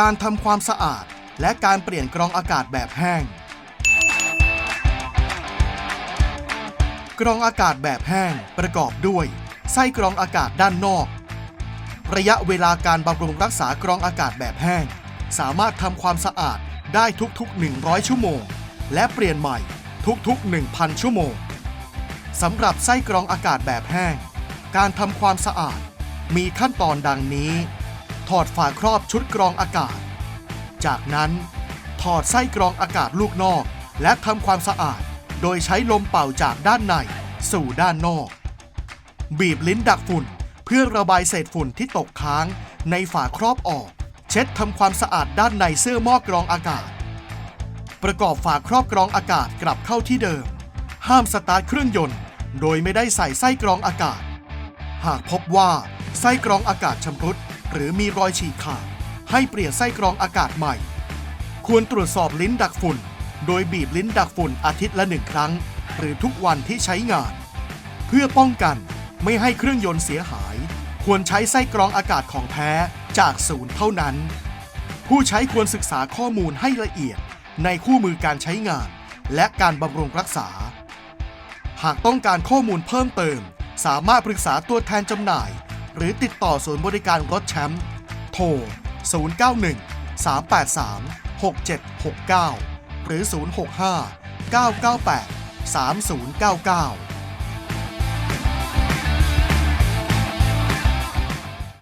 การทำความสะอาด และการเปลี่ยนกรองอากาศแบบแห้ง กรองอากาศแบบแห้งประกอบด้วย ไส้กรองอากาศด้านนอก ระยะเวลาการบำรุงรักษากรองอากาศแบบแห้ง สามารถทำความสะอาดได้ทุกๆ 100 ชั่วโมง และเปลี่ยนใหม่ทุกๆ 1,000 ชั่วโมงสำหรับไส้กรองอากาศแบบแห้ง การทำความสะอาดมีขั้นตอนดังนี้ อดฝาครอบชุดกรองอากาศ จากนั้น ถอดไส้กรองอากาศลูกนอก และทำความสะอาด โดยใช้ลมเป่าจากด้านใน สู่ด้านนอก บีบลิ้นดักฝุ่นเพื่อระบายเศษฝุ่นที่ตกค้างในฝาครอบออก เช็ดทำความสะอาดด้านในเสื้อหม้อกรองอากาศ ประกอบฝาครอบกรองอากาศกลับเข้าที่เดิม ห้ามสตาร์ทเครื่องยนต์ โดยไม่ได้ใส่ไส้กรองอากาศ หากพบว่าไส้กรองอากาศชำรุด หรือมีรอยฉีกขาด ให้เปลี่ยนไส้กรองอากาศใหม่ ควรตรวจสอบลิ้นดักฝุ่น โดยบีบลิ้นดักฝุ่นอาทิตย์ละหนึ่งครั้ง หรือทุกวันที่ใช้งาน เพื่อป้องกันไม่ให้เครื่องยนต์เสียหาย ควรใช้ไส้กรองอากาศของแท้จากศูนย์เท่านั้น ผู้ใช้ควรศึกษาข้อมูลให้ละเอียดในคู่มือการใช้งาน และการบำรุงรักษา หากต้องการข้อมูลเพิ่มเติม สามารถปรึกษาตัวแทนจำหน่าย หรือติดต่อศูนย์บริการรถแชมป์โทร 091 383 6769 หรือ 065 998 3099